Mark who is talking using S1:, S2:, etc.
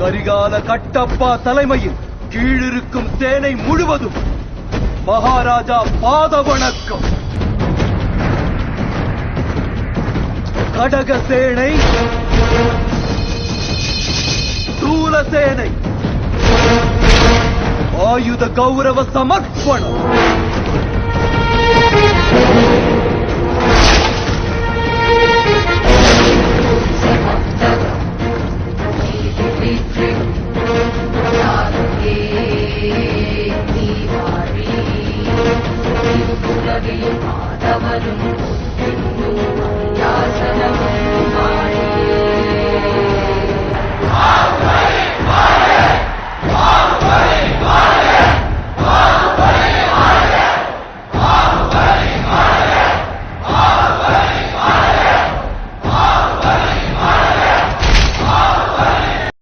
S1: கரிகால கட்டப்பா தலைமையில் கீழிருக்கும் சேனை முழுவதும் மகாராஜா பாத வணக்கம் கடக சேனை ஸ்தூல சேனை ஆயுத கௌரவ சமர்ப்பணம். வாழ்க்கையில் மாதவரும்